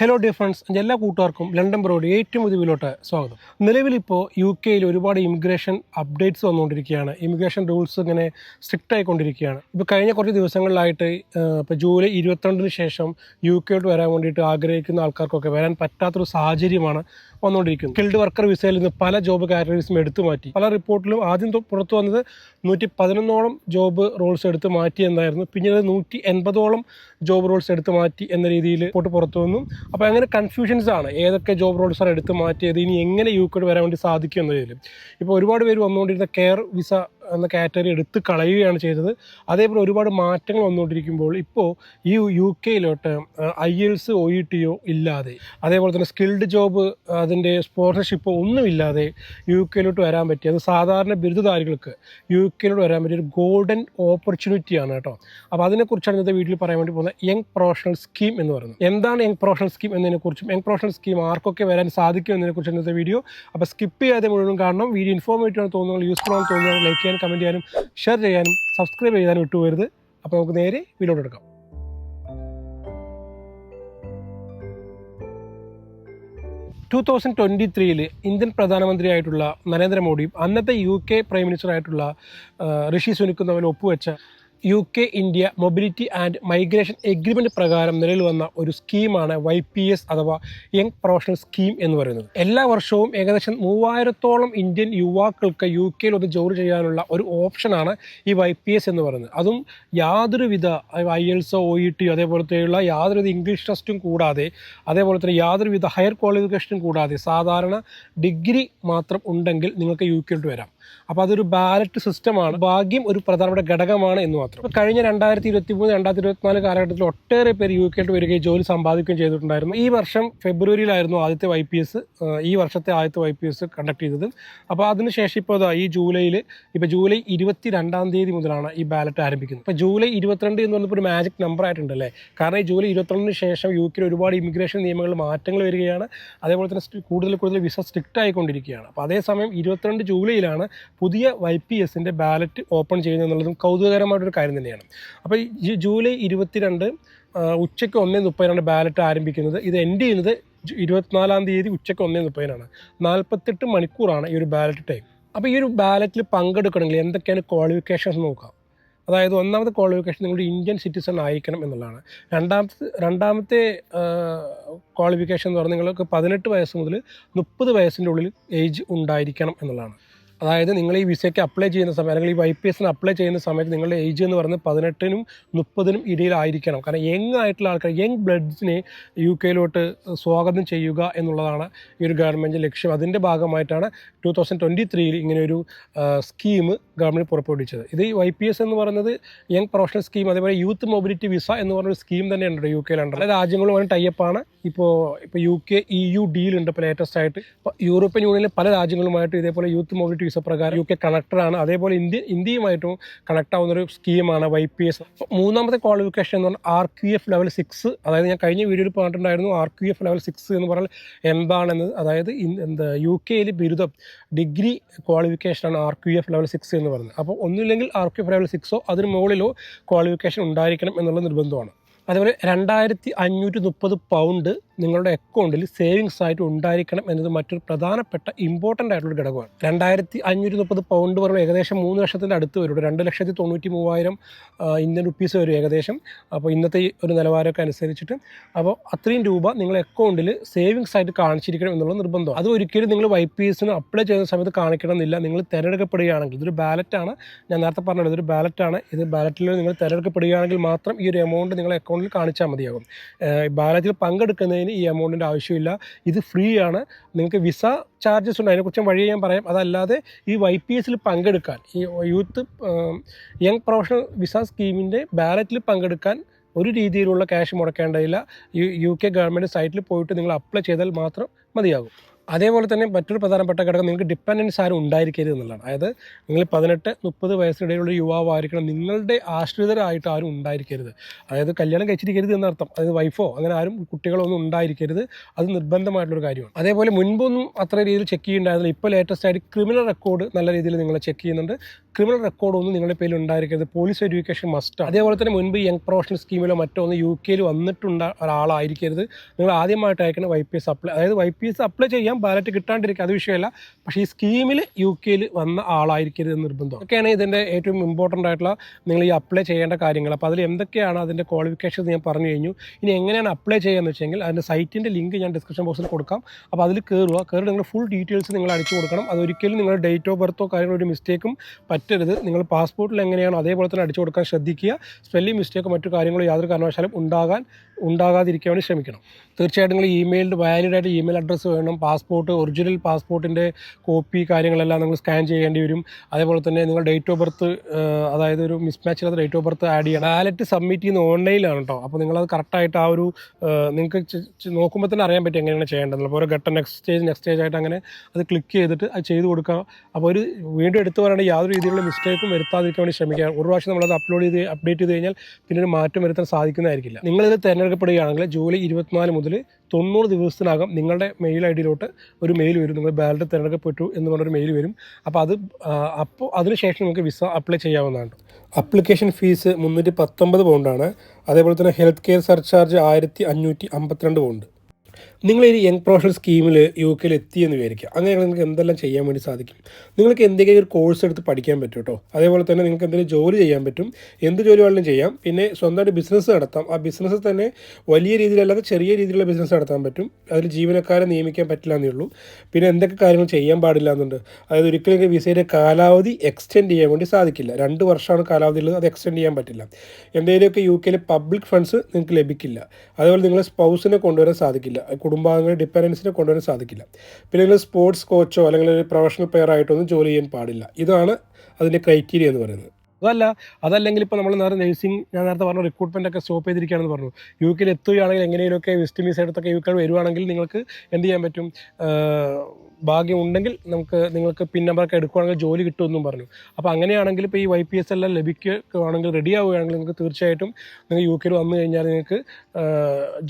Hello dear friends എല്ലാ കൂട്ടുകാർക്കും London broad ഏറ്റവും പുതിയവിലോട്ട് സ്വാഗതം. നിലവിലിപ്പോൾ യു കെയിൽ ഒരുപാട് ഇമിഗ്രേഷൻ അപ്ഡേറ്റ്സ് വന്നുകൊണ്ടിരിക്കുകയാണ്. ഇമിഗ്രേഷൻ റൂൾസ് ഇങ്ങനെ സ്ട്രിക്റ്റ് ആയിക്കൊണ്ടിരിക്കുകയാണ്. ഇപ്പോൾ കഴിഞ്ഞ കുറച്ച് ദിവസങ്ങളിലായിട്ട് ഇപ്പോൾ ജൂലൈ ഇരുപത്തിരണ്ടിന് ശേഷം യു കെയിലോട്ട് വരാൻ വേണ്ടിയിട്ട് ആഗ്രഹിക്കുന്ന ആൾക്കാർക്കൊക്കെ വരാൻ പറ്റാത്തൊരു സാഹചര്യമാണ് വന്നുകൊണ്ടിരിക്കുന്നത് സ്കിൽഡ് വർക്കർ വിസയിൽ നിന്ന് പല ജോബ് കാറ്റഗറീസും എടുത്തു മാറ്റി. പല റിപ്പോർട്ടിലും ആദ്യം പുറത്തു വന്നത് നൂറ്റി പതിനൊന്നോളം ജോബ് റോൾസ് എടുത്ത് മാറ്റി എന്നായിരുന്നു. പിന്നീട് നൂറ്റി എൺപതോളം ജോബ് റോൾസ് എടുത്ത് മാറ്റി എന്ന രീതിയിൽ റിപ്പോർട്ട് പുറത്തു വന്നു. അപ്പോൾ അങ്ങനെ കൺഫ്യൂഷൻസ് ആണ്. ഏതൊക്കെ ജോബ് റോൾസ് ആണ് എടുത്ത് മാറ്റിയത്? ഇനി എങ്ങനെ യു കെ വരാൻ വേണ്ടി സാധിക്കും എന്നതിൽ. ഇപ്പോൾ ഒരുപാട് പേര് വന്നുകൊണ്ടിരുന്ന കെയർ വിസ എന്ന കാറ്റഗറി എടുത്ത് കളയുകയാണ് ചെയ്തത്. അതേപോലെ ഒരുപാട് മാറ്റങ്ങൾ വന്നുകൊണ്ടിരിക്കുമ്പോൾ ഇപ്പോൾ ഈ യു കെയിലോട്ട് IELTS O E T ഒ ഇല്ലാതെ അതേപോലെ തന്നെ സ്കിൽഡ് ജോബ് അതിന്റെ സ്പോൺസർഷിപ്പ് ഒന്നുമില്ലാതെ യു കെയിലോട്ട് വരാൻ പറ്റിയ അത് സാധാരണ ബിരുദധാരികൾക്ക് യു കെയിലോട്ട് വരാൻ പറ്റിയ ഒരു ഗോൾഡൻ ഓപ്പർച്യൂണിറ്റിയാണ് കേട്ടോ. അപ്പോൾ അതിനെക്കുറിച്ചാണ് ഇന്നത്തെ വീട്ടിൽ പറയാൻ വേണ്ടി പോകുന്നത്. യങ് പ്രൊഫഷണൽ സ്കീം എന്ന് പറയുന്നത്. എന്താണ് യങ് പ്രൊഫഷണൽ സ്കീം എന്നതിനെക്കുറിച്ചും യങ് പ്രൊഫഷണൽ സ്കീം ആർക്കൊക്കെ വരാൻ സാധിക്കും എന്നതിനെക്കുറിച്ച് ഇന്നത്തെ വീഡിയോ. അപ്പോൾ സ്കിപ്പ് ചെയ്യാതെ മുഴുവൻ കാണണം. വീഡിയോ ഇൻഫോർമേറ്റീവ് ആണ് തോന്നുന്നത് യൂസ്ഫുൾ ആണെന്ന് തോന്നുന്നത് ലൈക്ക് ചെയ്യാനും കമന്റ് ചെയ്യാനും ഷെയർ ചെയ്യാനും സബ്സ്ക്രൈബ് ചെയ്യാനും വിട്ടുപോകരുത്. അപ്പോൾ നമുക്ക് നേരെ വീഡിയോ എടുക്കാം. ടു തൗസൻഡ് ട്വന്റി ത്രീയിൽ ഇന്ത്യൻ പ്രധാനമന്ത്രിയായിട്ടുള്ള നരേന്ദ്രമോദിയും അന്നത്തെ യു കെ പ്രൈം മിനിസ്റ്റർ ആയിട്ടുള്ള ഋഷി സുനക്കും തമ്മിൽ ഒപ്പുവെച്ച U K India mobility and migration agreement പ്രകാരം നിലവിൽ വന്ന ഒരു സ്കീമാണ് വൈ പി എസ് അഥവാ യങ് പ്രൊഫഷണൽ സ്കീം എന്ന് പറയുന്നത്. എല്ലാ വർഷവും ഏകദേശം മൂവായിരത്തോളം ഇന്ത്യൻ യുവാക്കൾക്ക് യു കെയിൽ ഒന്ന് ജോലി ചെയ്യാനുള്ള ഒരു ഓപ്ഷനാണ് ഈ വൈ പി എസ് എന്ന് പറയുന്നത്. അതും യാതൊരുവിധ ഐ എൽസോ ഒ ഇ ടി അതേപോലത്തെയുള്ള യാതൊരുവിധ ഇംഗ്ലീഷ് ടെസ്റ്റും കൂടാതെ അതേപോലെ തന്നെ യാതൊരുവിധ ഹയർ ക്വാളിഫിക്കേഷനും കൂടാതെ സാധാരണ ഡിഗ്രി മാത്രം ഉണ്ടെങ്കിൽ നിങ്ങൾക്ക് യു കെയിലോട്ട് വരാം. അപ്പോൾ അതൊരു ബാലറ്റ് സിസ്റ്റമാണ്. ഭാഗ്യം ഒരു പ്രധാനപ്പെട്ട ഘടകമാണ് എന്ന് മാത്രം. കഴിഞ്ഞ രണ്ടായിരത്തി ഇരുപത്തി മൂന്ന് രണ്ടായിരത്തി ഇരുപത്തിനാല് കാലഘട്ടത്തിൽ ഒട്ടേറെ പേര് യു കെട്ട് വരികയും ജോലി സമ്പാദിക്കുകയും ചെയ്തിട്ടുണ്ടായിരുന്നു. ഈ വർഷം ഫെബ്രുവരിയിലായിരുന്നു ആദ്യത്തെ വൈ പി എസ് ഈ വർഷത്തെ ആദ്യത്തെ വൈ പി എസ് കണ്ടക്ട് ചെയ്തത്. അപ്പോൾ അതിനുശേഷം ഇപ്പോൾ ഈ ജൂലൈയിൽ ഇപ്പോൾ ജൂലൈ ഇരുപത്തി രണ്ടാം തീയതി മുതലാണ് ഈ ബാലറ്റ് ആരംഭിക്കുന്നത്. ഇപ്പോൾ ജൂലൈ ഇരുപത്തിരണ്ട് എന്ന് പറഞ്ഞപ്പോൾ ഒരു മാജിക് നമ്പർ ആയിട്ടുണ്ടല്ലേ? കാരണം ഈ ജൂലൈ ഇരുപത്തിരണ്ടിന് ശേഷം യു കെയിൽ ഒരുപാട് ഇമിഗ്രേഷൻ നിയമങ്ങളിൽ മാറ്റങ്ങൾ വരികയാണ്. അതേപോലെ തന്നെ കൂടുതൽ കൂടുതൽ വിസ സ്ട്രിക്റ്റ് ആയിക്കൊണ്ടിരിക്കുകയാണ്. അപ്പോൾ അതേസമയം ഇരുപത്തിരണ്ട് ജൂലൈയിലാണ് പുതിയ വൈ പി എസിന്റെ ബാലറ്റ് ഓപ്പൺ ചെയ്യുന്നത് എന്നുള്ളതും കൗതുകകരമായിട്ടൊരു കാര്യം തന്നെയാണ്. അപ്പോൾ ഈ ജൂലൈ ഇരുപത്തിരണ്ട് ഉച്ചയ്ക്ക് ഒന്നേ മുപ്പതിനാണ് ബാലറ്റ് ആരംഭിക്കുന്നത്. ഇത് എൻഡ് ചെയ്യുന്നത് ഇരുപത്തിനാലാം തീയതി ഉച്ചയ്ക്ക് ഒന്നേ മുപ്പതിനാണ്. നാൽപ്പത്തെട്ട് മണിക്കൂറാണ് ഈ ഒരു ബാലറ്റ് ടൈം അപ്പോൾ ഈ ഒരു ബാലറ്റിൽ പങ്കെടുക്കണമെങ്കിൽ എന്തൊക്കെയാണ് ക്വാളിഫിക്കേഷൻസ് നോക്കാം? അതായത് ഒന്നാമത്തെ ക്വാളിഫിക്കേഷൻ നിങ്ങളുടെ ഇന്ത്യൻ സിറ്റിസൺ ആയിരിക്കണം എന്നുള്ളതാണ്. രണ്ടാമത്തെ രണ്ടാമത്തെ ക്വാളിഫിക്കേഷൻ എന്ന് പറഞ്ഞാൽ നിങ്ങൾക്ക് പതിനെട്ട് വയസ്സ് മുതൽ മുപ്പത് വയസ്സിന്റെ ഉള്ളിൽ ഏജ് ഉണ്ടായിരിക്കണം എന്നുള്ളതാണ്. അതായത് നിങ്ങൾ ഈ വിസയ്ക്ക് അപ്ലൈ ചെയ്യുന്ന സമയം അല്ലെങ്കിൽ ഈ വൈ പി എസിന് അപ്ലൈ ചെയ്യുന്ന സമയത്ത് നിങ്ങളുടെ ഏജ് എന്ന് പറയുന്നത് പതിനെട്ടിനും മുപ്പതിനും ഇടയിലായിരിക്കണം. കാരണം യങ് ആയിട്ടുള്ള ആൾക്കാർ യങ് ബ്ലഡ്സിനെ യു കെയിലോട്ട് സ്വാഗതം ചെയ്യുക എന്നുള്ളതാണ് ഈ ഒരു ഗവൺമെന്റ് ലക്ഷ്യം. അതിന്റെ ഭാഗമായിട്ടാണ് ടു തൗസൻഡ് ട്വന്റി ത്രീയിൽ ഇങ്ങനെയൊരു സ്കീം ഗവൺമെന്റ് പുറപ്പെടുവിച്ചത്. ഇത് വൈ പി എസ് എന്ന് പറയുന്നത് യങ് പ്രൊഫഷണൽ സ്കീം അതേപോലെ യൂത്ത് മൊബിലിറ്റി വിസ എന്ന് പറഞ്ഞൊരു സ്കീം തന്നെയുണ്ട് യു കെയിലുണ്ട് രാജ്യങ്ങളുമായി ടൈപ്പാണ് ഇപ്പോൾ ഇപ്പോൾ യു കെ ഇ യു ഡിയിലുണ്ട് ഇപ്പോൾ ലേറ്റസ്റ്റ് ആയിട്ട്. ഇപ്പോൾ യൂറോപ്യൻ യൂണിയനിലെ പല രാജ്യങ്ങളുമായിട്ട് ഇതേപോലെ യൂത്ത് മൊബിലിറ്റി വിസ പ്രകാരം യു കെ കണക്ടറാണ് അതേപോലെ ഇന്ത്യ ഇന്ത്യയുമായിട്ടും കണക്ട് ആവുന്ന ഒരു സ്കീമാണ് വൈ പി എസ് മൂന്നാമത്തെ ക്വാളിഫിക്കേഷൻ എന്ന് പറഞ്ഞാൽ R Q F level six അതായത് ഞാൻ കഴിഞ്ഞ വീഡിയോയിൽ പറഞ്ഞിട്ടുണ്ടായിരുന്നു R Q F level six എന്ന് പറഞ്ഞാൽ എന്താണെന്ന്. അതായത് എന്താ യു കെയിൽ ബിരുദം degree ക്വാളിഫിക്കേഷനാണ് R Q F level six എന്ന് പറയുന്നത് അപ്പോൾ ഒന്നുമില്ലെങ്കിൽ ആർ ക്യു എഫ് ലെവൽ സിക്സോ അതിന് മുകളിലോ ക്വാളിഫിക്കേഷൻ ഉണ്ടായിരിക്കണം എന്നുള്ള നിർബന്ധമാണ്. അതേപോലെ രണ്ടായിരത്തി അഞ്ഞൂറ്റി മുപ്പത് പൗണ്ട് നിങ്ങളുടെ അക്കൗണ്ടിൽ സേവിങ്സ് ആയിട്ട് ഉണ്ടായിരിക്കണം എന്നത് മറ്റൊരു പ്രധാനപ്പെട്ട ഇമ്പോർട്ടന്റ് ആയിട്ടുള്ള ഘടകമാണ്. രണ്ടായിരത്തി അഞ്ഞൂറ്റി മുപ്പത് പൗണ്ട് വരും ഏകദേശം മൂന്ന് ലക്ഷത്തിന്റെ അടുത്ത് വരും രണ്ട് ലക്ഷത്തി തൊണ്ണൂറ്റി മൂവായിരം ഇന്ത്യൻ റുപ്പീസ് വരും ഏകദേശം. അപ്പോൾ ഇന്നത്തെ ഒരു നിലവാരമൊക്കെ അനുസരിച്ചിട്ട് അപ്പോൾ അത്രയും രൂപ നിങ്ങളുടെ അക്കൗണ്ടിൽ സേവിങ്സ് ആയിട്ട് കാണിച്ചിരിക്കണം എന്നുള്ള നിർബന്ധം അത് ഒരിക്കലും നിങ്ങൾ വൈ പി എസിന് അപ്ലൈ ചെയ്യുന്ന സമയത്ത് കാണിക്കണമെന്നില്ല. നിങ്ങൾ തിരഞ്ഞെടുക്കപ്പെടുകയാണെങ്കിൽ ഇതൊരു ബാലറ്റാണ് ഞാൻ നേരത്തെ പറഞ്ഞത് ഇതൊരു ബാലറ്റാണ് ഇത് ബാലറ്റിൽ നിങ്ങൾ തിരഞ്ഞെടുക്കപ്പെടുകയാണെങ്കിൽ മാത്രം ഈ ഒരു എമൗണ്ട് നിങ്ങളുടെ അക്കൗണ്ടിൽ കാണിച്ചാൽ മതിയാകും. ബാലറ്റിൽ പങ്കെടുക്കുന്നതിന് ഈ എമൗണ്ടിന്റെ ആവശ്യമില്ല. ഇത് ഫ്രീ ആണ്. നിങ്ങൾക്ക് വിസ ചാർജസ് ഉണ്ട്. അതിനെക്കുറിച്ച് വഴി ഞാൻ പറയാം. അതല്ലാതെ ഈ വൈ പി എസിൽ പങ്കെടുക്കാൻ ഈ യൂത്ത് യങ് പ്രൊഫഷണൽ വിസ സ്കീമിന്റെ ബാലറ്റിൽ പങ്കെടുക്കാൻ ഒരു രീതിയിലുള്ള ക്യാഷ് മുടക്കേണ്ടതില്ല. യു കെ ഗവൺമെന്റ് സൈറ്റിൽ പോയിട്ട് നിങ്ങൾ അപ്ലൈ ചെയ്താൽ മാത്രം മതിയാകും. അതേപോലെ തന്നെ മറ്റൊരു പ്രധാനപ്പെട്ട ഘടകം നിങ്ങൾക്ക് ഡിപ്പെൻഡൻസ് ആരും ഉണ്ടായിരിക്കരുത് എന്നുള്ളതാണ്. അതായത് നിങ്ങൾ പതിനെട്ട് മുപ്പത് വയസ്സിനിടയിലുള്ള യുവാവായിരിക്കണം. നിങ്ങളുടെ ആശ്രിതരായിട്ട് ആരും ഉണ്ടായിരിക്കരുത്. അതായത് കല്യാണം കഴിച്ചിരിക്കരുത് എന്നർത്ഥം. അതായത് വൈഫോ അങ്ങനെ ആരും കുട്ടികളോ ഒന്നും ഉണ്ടായിരിക്കരുത്. അത് നിർബന്ധമായിട്ടുള്ളൊരു കാര്യമാണ്. അതേപോലെ മുൻപൊന്നും അത്ര രീതിയിൽ ചെക്ക് ചെയ്യുന്നുണ്ടായിരുന്നില്ല ഇപ്പോൾ ലേറ്റസ്റ്റ് ആയിട്ട് ക്രിമിനൽ റെക്കോർഡ് നല്ല രീതിയിൽ നിങ്ങളെ ചെക്ക് ചെയ്യുന്നുണ്ട്. ക്രിമിനൽ റെക്കോർഡ് ഒന്നും നിങ്ങളുടെ പേരിൽ ഉണ്ടായിരിക്കരുത്. പോലീസ് എഡ്യൂക്കേഷൻ മസ്റ്റ് അതേപോലെ തന്നെ മുൻപ് യങ് പ്രൊഫഷണൽ സ്കീമിലോ മറ്റോ ഒന്ന് യു കെയിൽ വന്നിട്ടുണ്ട ഒരാളായിരിക്കരുത്. നിങ്ങൾ ആദ്യമായിട്ട് അയക്കുന്ന വൈ പി എസ് അപ്ലൈ അതായത് വൈ പി എസ് അപ്ലൈ ചെയ്യാം ബാലറ്റ് കിട്ടാണ്ടിരിക്കുക അത് വിഷയമല്ല. പക്ഷേ ഈ സ്കീമിൽ യു കെയിൽ വന്ന ആളായിരിക്കരുത് നിർബന്ധം. ഒക്കെയാണ് ഇതിന്റെ ഏറ്റവും ഇമ്പോർട്ടന്റ് ആയിട്ടുള്ള നിങ്ങൾ ഈ അപ്ലൈ ചെയ്യേണ്ട കാര്യങ്ങൾ. അപ്പോൾ അതിൽ എന്തൊക്കെയാണ് അതിന്റെ ക്വാളിഫിക്കേഷൻ ഞാൻ പറഞ്ഞു കഴിഞ്ഞു. ഇനി എങ്ങനെയാണ് അപ്ലൈ ചെയ്യുകയെന്ന് വെച്ചെങ്കിൽ അതിന്റെ സൈറ്റിന്റെ ലിങ്ക് ഞാൻ ഡിസ്ക്രിപ്ഷൻ ബോക്സിൽ കൊടുക്കാം. അപ്പോൾ അതിൽ കയറുക കയറി നിങ്ങൾ ഫുൾ ഡീറ്റെയിൽസ് നിങ്ങൾ അടിച്ചു കൊടുക്കണം. അതൊരിക്കലും നിങ്ങളുടെ ഡേറ്റ് ഓഫ് ബർത്തോ കാര്യങ്ങളോ ഒരു മിസ്റ്റേക്കും പറ്റരുത്. നിങ്ങൾ പാസ്പോർട്ടിൽ എങ്ങനെയാണോ അതേപോലെ തന്നെ അടിച്ചു കൊടുക്കാൻ ശ്രദ്ധിക്കുക. സ്പെല്ലിംഗ് മിസ്റ്റേക്കോ മറ്റു കാര്യങ്ങളോ യാതൊരു കാരണവശാലും ഉണ്ടാകാൻ ഉണ്ടാകാതിരിക്കാൻ ശ്രമിക്കണം. തീർച്ചയായിട്ടും നിങ്ങൾ ഇമെയിലിൽ വാലിഡ് ആയിട്ട് ഇമെയിൽ അഡ്രസ്സ് വേണം പാസ്പോർട്ട് ഒറിജിനൽ പാസ്പോർട്ടിന്റെ കോപ്പി കാര്യങ്ങളെല്ലാം നിങ്ങൾ സ്കാൻ ചെയ്യേണ്ടി വരും. അതേപോലെ തന്നെ നിങ്ങൾ ഡേറ്റ് ഓഫ് ബർത്ത് അതായത് ഒരു മിസ്മാച്ച് ഇല്ലാത്ത ഡേറ്റ് ഓഫ് ബർത്ത് ആഡ് ചെയ്യണം. ബാലറ്റ് സബ്മിറ്റ് ചെയ്യുന്ന ഓൺലൈനിലാണ് കേട്ടോ അപ്പോൾ നിങ്ങളത് കറക്റ്റായിട്ട് ആ ഒരു നിങ്ങൾക്ക് നോക്കുമ്പോൾ തന്നെ അറിയാൻ പറ്റും എങ്ങനെയാണ് ചെയ്യേണ്ടത്. അപ്പോൾ ഒരു ഘട്ടം നെക്സ്റ്റ് സ്റ്റേജ് നെക്സ്റ്റ് സ്റ്റേജ് ആയിട്ട് അങ്ങനെ അത് ക്ലിക്ക് ചെയ്തിട്ട് അത് ചെയ്ത് കൊടുക്കുക അപ്പോൾ ഒരു വീണ്ടും എടുത്തു പറയേണ്ട യാതൊരു രീതിയിലുള്ള മിസ്റ്റേക്കും വരുത്താതിരിക്കാൻ വേണ്ടി ശ്രമിക്കുക. ഒരു പ്രാവശ്യം നമ്മളത് അപ്ലോഡ് ചെയ്ത് അപ്ഡേറ്റ് ചെയ്ത് കഴിഞ്ഞാൽ പിന്നെ ഒരു മാറ്റം വരുത്താൻ സാധിക്കുന്നതായിരിക്കില്ല. നിങ്ങളിത് തിരഞ്ഞെടുക്കപ്പെടുകയാണെങ്കിൽ ജൂലൈ ഇരുപത്തിനാല് മുതൽ തൊണ്ണൂറ് ദിവസത്തിനകം നിങ്ങളുടെ മെയിൽ ഐ ഡിയിലോട്ട് ഒരു മെയിൽ വരും. നിങ്ങൾ ബാലറ്റ് തിരഞ്ഞെടുക്കപ്പെട്ടു എന്ന് പറഞ്ഞൊരു മെയിൽ വരും. അപ്പോൾ അത് അപ്പോൾ അതിനുശേഷം നിങ്ങൾക്ക് വിസ അപ്ലൈ ചെയ്യാവുന്നതാണ്. അപ്ലിക്കേഷൻ ഫീസ് മുന്നൂറ്റി പത്തൊമ്പത് പൗണ്ടാണ് അതേപോലെ തന്നെ ഹെൽത്ത് കെയർ സർചാർജ് ആയിരത്തി അഞ്ഞൂറ്റി അമ്പത്തിരണ്ട് പൗണ്ട് നിങ്ങൾ ഈ യങ് പ്രൊഫഷണൽ സ്കീമിൽ യു കെയിൽ എത്തിയെന്ന് വിചാരിക്കുക. അങ്ങനെ നിങ്ങൾക്ക് എന്തെല്ലാം ചെയ്യാൻ വേണ്ടി സാധിക്കും? നിങ്ങൾക്ക് എന്തെങ്കിലും ഒരു കോഴ്സ് എടുത്ത് പഠിക്കാൻ പറ്റും കേട്ടോ. അതേപോലെ തന്നെ നിങ്ങൾക്ക് എന്തെങ്കിലും ജോലി ചെയ്യാൻ പറ്റും. എന്ത് ജോലി വേണമെങ്കിലും ചെയ്യാം. പിന്നെ സ്വന്തമായിട്ട് ബിസിനസ് നടത്താം. ആ ബിസിനസ് തന്നെ വലിയ രീതിയിലല്ലാതെ ചെറിയ രീതിയിലുള്ള ബിസിനസ് നടത്താൻ പറ്റും. അതിൽ ജീവനക്കാരെ നിയമിക്കാൻ പറ്റില്ല എന്നേ ഉള്ളൂ. പിന്നെ എന്തൊക്കെ കാര്യങ്ങൾ ചെയ്യാൻ പാടില്ല എന്നുണ്ട്. അതായത് ഒരിക്കലും വിസയുടെ കാലാവധി എക്സ്റ്റെൻഡ് ചെയ്യാൻ വേണ്ടി സാധിക്കില്ല. രണ്ട് വർഷമാണ് കാലാവധി ഉള്ളത് അത് എക്സ്റ്റെൻഡ് ചെയ്യാൻ പറ്റില്ല. എന്തെങ്കിലുമൊക്കെ യു കെയിലെ പബ്ലിക് ഫണ്ട്സ് നിങ്ങൾക്ക് ലഭിക്കില്ല. അതേപോലെ നിങ്ങളെ സ്പൗസിനെ കൊണ്ടുവരാൻ സാധിക്കില്ല. കുടുംബാംഗങ്ങളെ ഡിപ്പെൻഡൻസിനെ കൊണ്ടുവരാൻ സാധിക്കില്ല. പിന്നെ നിങ്ങൾ സ്പോർട്സ് കോച്ചോ അല്ലെങ്കിൽ ഒരു പ്രൊഫഷണൽ പ്ലെയർ ആയിട്ടൊന്നും ജോലി ചെയ്യാൻ പാടില്ല. ഇതാണ് അതിന്റെ ക്രൈറ്റീരിയ എന്ന് പറയുന്നത്. അതല്ല അതല്ലെങ്കിൽ ഇപ്പോൾ നമ്മൾ നേരെ നഴ്സിംഗ് ഞാൻ നേരത്തെ പറഞ്ഞു റിക്രൂട്ട്മെന്റ് ഒക്കെ സ്റ്റോപ്പ് ചെയ്തിരിക്കുകയാണെന്ന് പറഞ്ഞു. യു കെയിൽ എത്തുകയാണെങ്കിൽ എങ്ങനെയൊക്കെ വെസ്റ്റ് മീസ് അടുത്തൊക്കെ യു കെ വരുവാണെങ്കിൽ നിങ്ങൾക്ക് എന്ത് ചെയ്യാൻ പറ്റും? ഭാഗ്യം ഉണ്ടെങ്കിൽ നമുക്ക് നിങ്ങൾക്ക് പിൻ നമ്പറൊക്കെ എടുക്കുകയാണെങ്കിൽ ജോലി കിട്ടുമെന്നും പറഞ്ഞു. അപ്പോൾ അങ്ങനെയാണെങ്കിൽ ഇപ്പോൾ ഈ വൈ പി എസ് എല്ലാം ലഭിക്കുകയാണെങ്കിൽ റെഡി ആവുകയാണെങ്കിൽ നിങ്ങൾക്ക് തീർച്ചയായിട്ടും നിങ്ങൾ യു കെയിൽ വന്നു കഴിഞ്ഞാൽ നിങ്ങൾക്ക്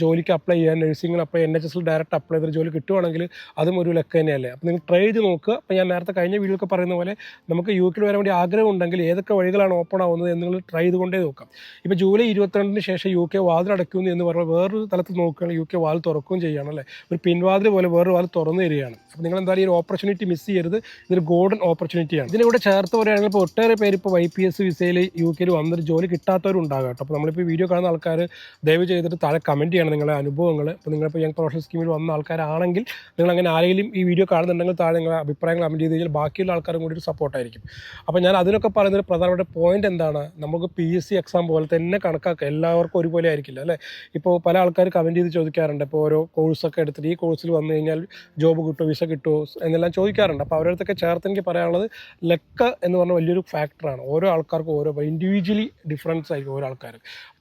ജോലിക്ക് അപ്ലൈ ചെയ്യാൻ നഴ്സിംഗിന് അപ്ലൈ എൻ എച്ച് എസിൽ ഡയറക്റ്റ് അപ്ലൈ ചെയ്തൊരു ജോലി കിട്ടുവാണെങ്കിൽ അതും ഒരു ലക്ക് തന്നെയല്ലേ? അപ്പോൾ നിങ്ങൾ ട്രൈ ചെയ്ത് നോക്കുക. അപ്പോൾ ഞാൻ നേരത്തെ കഴിഞ്ഞ വീഡിയോ ഒക്കെ പറയുന്ന പോലെ നമുക്ക് യു കെയിൽ വരാൻ വേണ്ടി ആഗ്രഹം ഉണ്ടെങ്കിൽ ഏതൊക്കെ വഴികളാണ് ഓപ്പൺ ആവുന്നത് എന്ന് നിങ്ങൾ ട്രൈ ചെയ്തുകൊണ്ടേ നോക്കാം. ഇപ്പോൾ ജൂലൈ ഇരുപത്തിരണ്ടിന് ശേഷം യു കെ വാതിലടയ്ക്കുന്നു എന്ന് പറഞ്ഞാൽ വേറൊരു തലത്തിൽ നോക്കുകയാണെങ്കിൽ യു കെ വാതിൽ തുറക്കുകയും ചെയ്യുകയാണ് അല്ലേ? ഒരു പിൻവാതിൽ പോലെ വേറൊരു വാതിൽ തുറന്നു തരികയാണ്. അപ്പോൾ നിങ്ങൾ എന്തായാലും ഈ ഒരു ഓപ്പർച്യൂണിറ്റി മിസ് ചെയ്യരുത്. ഇതൊരു ഗോൾഡൻ ഓപ്പർച്യൂണിറ്റിയാണ് ഇതിലൂടെ ചേർത്ത് പറയുകയാണെങ്കിൽ ഇപ്പോൾ ഒട്ടേറെ പേര് ഇപ്പോൾ വൈ പി എസ് വിസയിൽ യു കെയിൽ വന്നൊരു ജോലി കിട്ടാത്തവരുണ്ടാകാം കേട്ടോ. അപ്പോൾ നമ്മളിപ്പോൾ വീഡിയോ കാണുന്ന ആൾക്കാർ ദയവ് ചെയ്തിട്ട് താഴെ കമന്റ് ചെയ്യണം നിങ്ങളുടെ അനുഭവങ്ങൾ ഇപ്പോൾ നിങ്ങളിപ്പോൾ യങ് പ്രൊഫഷണൽ സ്കീമിൽ വന്ന ആൾക്കാരാണെങ്കിൽ നിങ്ങൾ അങ്ങനെ ആരെങ്കിലും ഈ വീഡിയോ കാണുന്നുണ്ടെങ്കിൽ താഴെ നിങ്ങളുടെ അഭിപ്രായങ്ങൾ കമന്റ് ചെയ്ത് കഴിഞ്ഞാൽ ബാക്കിയുള്ള ആൾക്കാരും കൂടി ഒരു സപ്പോർട്ടായിരിക്കും അപ്പോൾ ഞാൻ അതിനൊക്കെ പറയുന്ന ഒരു പ്രധാനപ്പെട്ട പോയിന്റ് എന്താണ്? നമുക്ക് പി എസ് സി എക്സാം പോലെ തന്നെ കണക്കാക്കുക എല്ലാവർക്കും ഒരുപോലെ ആയിരിക്കില്ല അല്ലേ? ഇപ്പോൾ പല ആൾക്കാർ കമന്റ് ചെയ്ത് ചോദിക്കാറുണ്ട്. ഇപ്പോൾ ഓരോ കോഴ്സൊക്കെ എടുത്തിട്ട് ഈ കോഴ്സിൽ വന്നു കഴിഞ്ഞാൽ ജോബ് കിട്ടുമോ? വിസ കിട്ടുമോ? എന്നെല്ലാം ചോദിക്കാറുണ്ട്. അപ്പോൾ അവരടുത്തൊക്കെ ചേർത്ത് എനിക്ക് പറയാനുള്ളത് ലക്ക് എന്ന് പറഞ്ഞ വലിയൊരു ഫാക്ടറാണ് ഓരോ ആൾക്കാർക്കും ഓരോ ഇൻഡിവിജ്വലി ഡിഫറൻസ് ആയിരിക്കും ഓരോ ആൾക്കാർ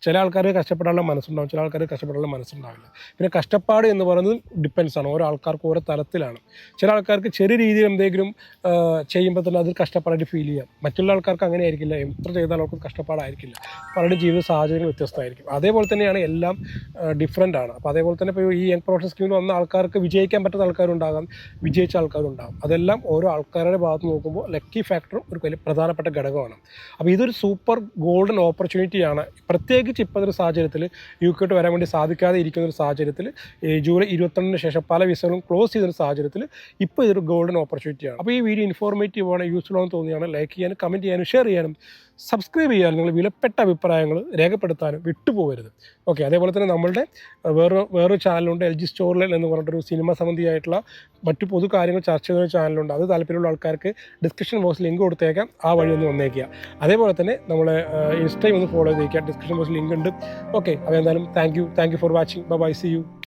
ചില ആൾക്കാർ കഷ്ടപ്പെടാനുള്ള മനസ്സുണ്ടാവും ചില ആൾക്കാർ കഷ്ടപ്പെടാനുള്ള മനസ്സുണ്ടാവില്ല. പിന്നെ കഷ്ടപ്പാട് എന്ന് പറയുന്നത് ഡിപ്പെൻസ് ആണ്. ഓരോ ആൾക്കാർക്ക് ഓരോ തലത്തിലാണ്. ചില ആൾക്കാർക്ക് ചെറിയ രീതിയിൽ എന്തെങ്കിലും ചെയ്യുമ്പോൾ തന്നെ അതിൽ കഷ്ടപ്പാടായിട്ട് ഫീൽ ചെയ്യാം. മറ്റുള്ള ആൾക്കാർക്ക് അങ്ങനെ ആയിരിക്കില്ല എത്ര ചെയ്താലും അവർക്ക് കഷ്ടപ്പാടായിരിക്കില്ല. പലരുടെ ജീവിത സാഹചര്യങ്ങൾ വ്യത്യസ്തമായിരിക്കും. അതേപോലെ തന്നെയാണ് എല്ലാം ഡിഫറെന്റ് ആണ്. അപ്പോൾ അതേപോലെ തന്നെ ഇപ്പോൾ ഈ യങ് പ്രൊഫഷൻ സ്കീമിൽ വന്ന ആൾക്കാർക്ക് വിജയിക്കാൻ പറ്റുന്ന ആൾക്കാരുണ്ടാകാം വിജയിച്ച ആൾക്കാരുണ്ടാകും. അതെല്ലാം ഓരോ ആൾക്കാരുടെ ഭാഗത്ത് നോക്കുമ്പോൾ ലക്കി ഫാക്ടറും ഒരു വലിയ പ്രധാനപ്പെട്ട ഘടകമാണ്. അപ്പോൾ ഇതൊരു സൂപ്പർ ഗോൾഡൻ ഓപ്പർച്യൂണിറ്റിയാണ് പ്രത്യേകിച്ച് ഇപ്പോഴത്തെ ഒരു സാഹചര്യത്തിൽ യു കെട്ട് വരാൻ വേണ്ടി സാധിക്കാതെ ഇരിക്കുന്ന ഒരു സാഹചര്യത്തിൽ ജൂലൈ ഇരുപത്തിരണ്ടിന് ശേഷം പല വിസകളും ക്ലോസ് ചെയ്തൊരു സാഹചര്യത്തിൽ ഇപ്പോൾ ഇതൊരു ഗോൾഡൻ ഓപ്പർച്യൂണിറ്റിയാണ്. അപ്പോൾ ഈ വീഡിയോ ഇൻഫോർമേറ്റീവ് ആണ് യൂസ്ഫുൾ ആണെന്ന് തോന്നിയാണ് ലൈക്ക് ചെയ്യാനും കമന്റ് ചെയ്യാനും ഷെയർ ചെയ്യാനും സബ്സ്ക്രൈബ് ചെയ്യാനും നിങ്ങൾ വിലപ്പെട്ട അഭിപ്രായങ്ങൾ രേഖപ്പെടുത്താനും വിട്ടുപോകരുത്. ഓക്കെ അതേപോലെ തന്നെ നമ്മളുടെ വേറെ വേറൊരു ചാനലുണ്ട് എൽ ജി സ്റ്റോറിൽ എന്ന് പറഞ്ഞിട്ടൊരു സിനിമ സംബന്ധിയായിട്ടുള്ള മറ്റു പൊതു കാര്യങ്ങൾ ചർച്ച ചെയ്യുന്ന ചാനലുണ്ട് അത് താല്പര്യമുള്ള ആൾക്കാർക്ക് ഡിസ്ക്രിപ്ഷൻ ബോക്സിൽ ലിങ്ക് കൊടുത്തേക്കാം. ആ വഴി ഒന്ന് വന്നേക്കുക. അതേപോലെ തന്നെ നമ്മളെ ഇൻസ്റ്റയും ഒന്ന് ഫോളോ ചെയ്തേക്കുക. ഡിസ്ക്രിപ്ഷൻ ബോക്സിൽ ലിങ്ക് ഉണ്ട്. ഓക്കെ അപ്പോൾ എന്തായാലും thank you thank you for watching bye see you